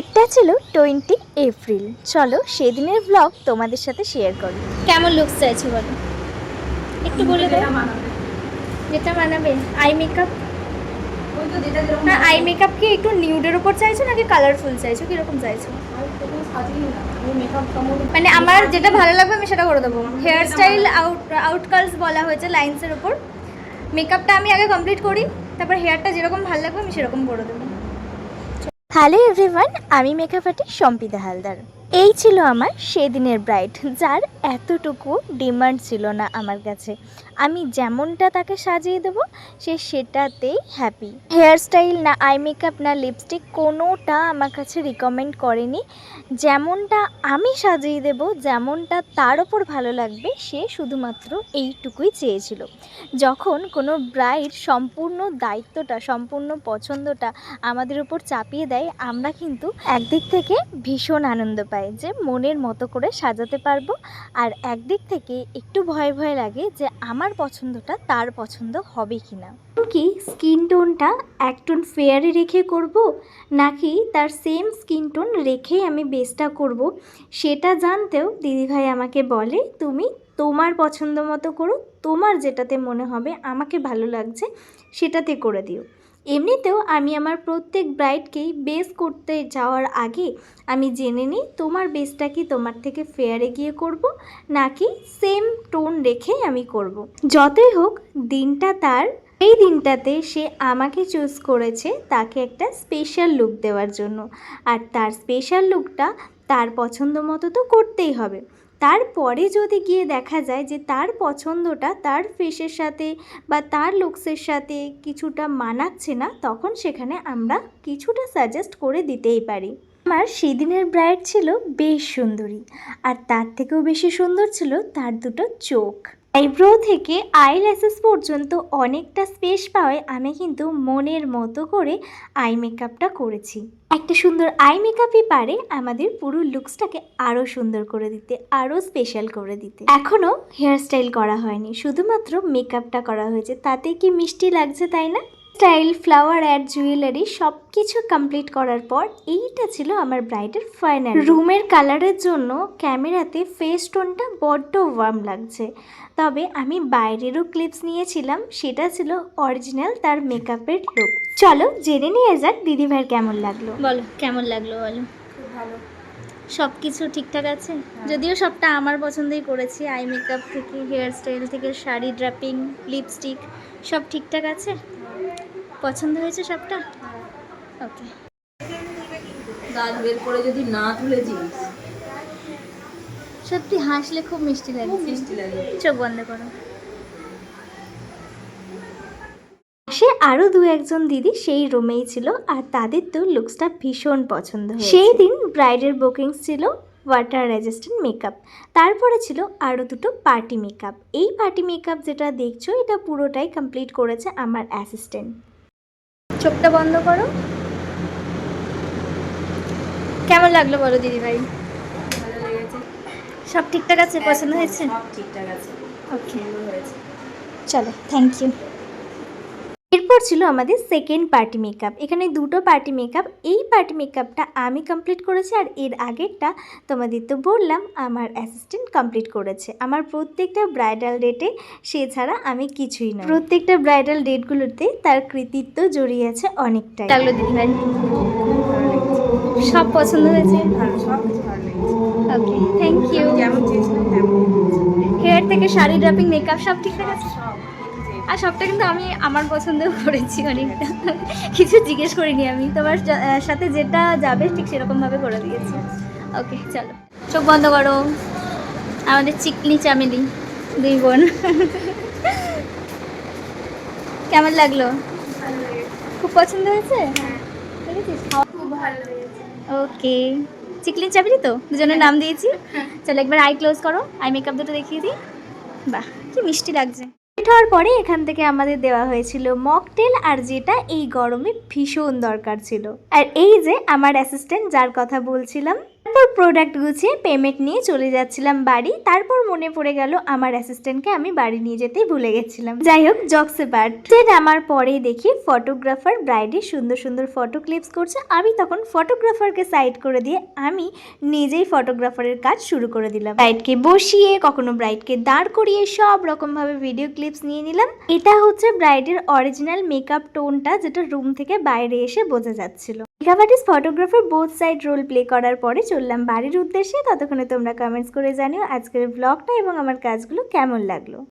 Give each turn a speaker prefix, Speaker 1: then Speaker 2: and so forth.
Speaker 1: এটা ছিল twenty April. চলো সেদিনের ব্লগ তোমাদের সাথে শেয়ার করি। কেমন লুকস চাইছো বলো? একটু বলে দাও। যেটা মানাবে। আই মেকআপ না আই মেকআপ কি একটু নিউডের উপর চাইছো নাকি কালারফুল চাইছো? কীরকম চাইছো? মানে আমার যেটা ভালো লাগবে আমি সেটা করে দেবো। হেয়ার স্টাইল আউট আউটকালস বলা হয়েছে লাইন্সের উপর। মেকআপটা আমি আগে কমপ্লিট করি তারপর হেয়ারটা যেরকম ভালো লাগবে আমি সেরকম করে দেবো। হ্যালো এভরিওয়ান আমি মেকআপ আর্টিস্ট সম্পিতা হালদার। এই ছিল আমার সেদিনের ব্রাইড যার এতটুকু ডিমান্ড ছিল না আমার কাছে। আমি যেমনটা তাকে সাজিয়ে দেবো, সে সেটাতেই হ্যাপি হেয়ার স্টাইল না আই মেকআপ না লিপস্টিক কোনোটা আমার কাছে রিকমেন্ড করেনি। যেমনটা আমি সাজিয়ে দেব, যেমনটা তার ওপর ভালো লাগবে, সে শুধুমাত্র এইটুকুই চেয়েছিল। যখন কোনো ব্রাইড সম্পূর্ণ দায়িত্বটা, সম্পূর্ণ পছন্দটা আমাদের উপর চাপিয়ে দেয়, আমরা কিন্তু একদিক থেকে ভীষণ আনন্দ পাই। যে মনের মতো করে সাজাতে পারব। আর একদিক থেকে একটু ভয় ভয় লাগে যে আমার পছন্দটা তার পছন্দ হবে কি না কি? স্কিন টোনটা এক টোন ফেয়ারে রেখে করব? নাকি তার সেম স্কিন টোন রেখেই আমি বেসটা করব? সেটা জানতেও দিদিভাই আমাকে বলে, তুমি তোমার পছন্দ মতো করো, তোমার যেটাতে মনে হবে, আমাকে ভালো লাগছে, সেটাতে করে দিও। এমনিতেও আমি আমার প্রত্যেক ব্রাইডকেই বেস করতে যাওয়ার আগে আমি জেনে নিই তোমার বেসটা কি তোমার থেকে ফেয়ারে গিয়ে করব, নাকি সেম টোন রেখে আমি করব। যতই হোক, দিনটা তার, এই দিনটাতে সে আমাকে চুজ করেছে তাকে একটা স্পেশাল লুক দেওয়ার জন্য আর তার স্পেশাল লুকটা তার পছন্দ মতো তো করতেই হবে তারপরে যদি গিয়ে দেখা যায় যে তার পছন্দটা তার ফেসের সাথে বা তার লুকসের সাথে কিছুটা মানাচ্ছে না, তখন সেখানে আমরা কিছুটা সাজেস্ট করে দিতেই পারি। আমার সেদিনের ব্রাইড ছিল বেশ সুন্দরী, আর তার থেকেও বেশি সুন্দর ছিল তার দুটো চোখ। আইব্রো থেকে আই আইল্যাসেস পর্যন্ত অনেকটা স্পেস পাওয়ায় আমি কিন্তু মনের মতো করে আই মেকআপটা করেছি। একটা সুন্দর আই মেকআপই পারে আমাদের পুরো লুকসটাকে আরও সুন্দর করে দিতে আরও স্পেশাল করে দিতে। এখনও হেয়ার স্টাইল করা হয়নি, শুধুমাত্র মেকআপটা করা হয়েছে। তাতে কি মিষ্টি লাগছে, তাই না? স্টাইল ফ্লাওয়ার অ্যাড জুয়েলারি সব কিছু কমপ্লিট করার পর এইটা ছিল আমার ব্রাইডের ফাইনাল রুমের কালারের জন্য ক্যামেরাতে ফেস টোনটা বড্ড ওয়ার্ম লাগছে। তবে আমি বাইরেরও ক্লিপস নিয়েছিলাম সেটা ছিল অরিজিনাল তার মেকআপের লুক চলো জেনে নিয়ে যাক দিদিভাইয়ের কেমন লাগল। বলো কেমন লাগল বলো?
Speaker 2: ভালো
Speaker 1: সব কিছু ঠিকঠাক আছে? যদিও সবটা আমার পছন্দই করেছি আই মেকআপ থেকে হেয়ার স্টাইল থেকে শাড়ি ড্রাপিং লিপস্টিক সব ঠিকঠাক আছে? পছন্দ হয়েছে সবটা? ওকে।
Speaker 2: দাঁত বের করে যদি না তুলেছিস
Speaker 1: সত্যি হাসলে খুব মিষ্টি লাগে।
Speaker 2: মিষ্টি লাগে।
Speaker 1: চোখ বন্ধ করো। সে আরও দু একজন দিদি সেই রুমেই ছিল আর তাদের তো লুকসটা ভীষণ পছন্দ সেই দিন ব্রাইডের বুকিংস ছিল ওয়াটার রেজিস্ট্যান্ট মেকআপ তারপরে ছিল আরও দুটো পার্টি মেকআপ এই পার্টি মেকআপ যেটা দেখছ এটা পুরোটাই কমপ্লিট করেছে আমার অ্যাসিস্ট্যান্ট চোখটা বন্ধ করো। কেমন লাগল বলো দিদি ভাই?
Speaker 2: ভালো লেগেছে।
Speaker 1: সব ঠিকঠাক আছে? পছন্দ হয়েছে?
Speaker 2: সব ঠিকঠাক আছে।
Speaker 1: ওকে
Speaker 2: হয়েছে
Speaker 1: চলো থ্যাংক ইউ এরপর ছিল আমাদের সেকেন্ড পার্টি মেকআপ এখানে দুটো পার্টি মেকআপ এই পার্টি মেকআপটা আমি কমপ্লিট করেছি আর এর আগেরটা তোমাদের তো বললাম আমার অ্যাসিস্ট্যান্ট কমপ্লিট করেছে। আমার প্রত্যেকটা ব্রাইডাল ডেটে সে ছাড়া আমি কিছুই না প্রত্যেকটা ব্রাইডাল ডেটগুলোতে তার কৃতিত্ব জড়িয়ে আছে অনেকটাই।
Speaker 2: ভালো
Speaker 1: সব পছন্দ হয়েছে? ওকে থ্যাংক ইউ হেয়ার থেকে শাড়ি ড্রাপিং মেকআপ সব ঠিক আছে?
Speaker 2: সব।
Speaker 1: আর সবটা কিন্তু আমি আমার পছন্দেও করেছি অনেকটা। কিছু জিজ্ঞেস করিনি আমি। তোমার সাথে যেটা যাবে ঠিক সেরকমভাবে করে দিয়েছি। ওকে, চলো। চোখ বন্ধ করো। আমাদের চিকনি চামেলি, দুই বোন। কেমন লাগল? খুব পছন্দ হয়েছে? ওকে। চিকলিন চাবলি তো? দুজনের নাম দিয়েছি। চলো একবার আই ক্লোজ করো। আই মেকআপ দুটো দেখিয়ে দিই। বাহ, কি মিষ্টি লাগছে। হওয়ার পরে এখান থেকে আমাদের দেওয়া হয়েছিল মকটেল আর যেটা এই গরমে ভীষণ দরকার ছিল। আর এই যে আমার অ্যাসিস্ট্যান্ট যার কথা বলছিলাম তারপর প্রোডাক্ট গুছিয়ে পেমেন্ট নিয়ে চলে যাচ্ছিলাম বাড়ি। তারপর মনে পড়ে গেল আমার অ্যাসিস্ট্যান্টকে আমি বাড়ি নিয়ে যেতেই ভুলে গেছিলাম। যাই হোক জকসে পার্ট আমার পরে দেখি ফটোগ্রাফার ব্রাইডের সুন্দর সুন্দর ফটো ক্লিপস করছে। আমি তখন ফটোগ্রাফারকে সাইড করে দিয়ে আমি নিজেই ফটোগ্রাফারের কাজ শুরু করে দিলাম। ব্রাইডকে বসিয়ে, কখনো ব্রাইডকে দাঁড় করিয়ে সব রকমভাবে ভিডিও ক্লিপস নিয়ে নিলাম। এটা হচ্ছে ব্রাইডের অরিজিনাল মেকআপ টোনটা যেটা রুম থেকে বাইরে এসে বোঝা যাচ্ছিল। Artist photographer both side role play করার পরে চললাম বাড়ির উদ্দেশ্যে। ততক্ষণে তোমরা কমেন্টস করে জানিও আজকের ব্লগটা এবং আমার কাজগুলো কেমন লাগল।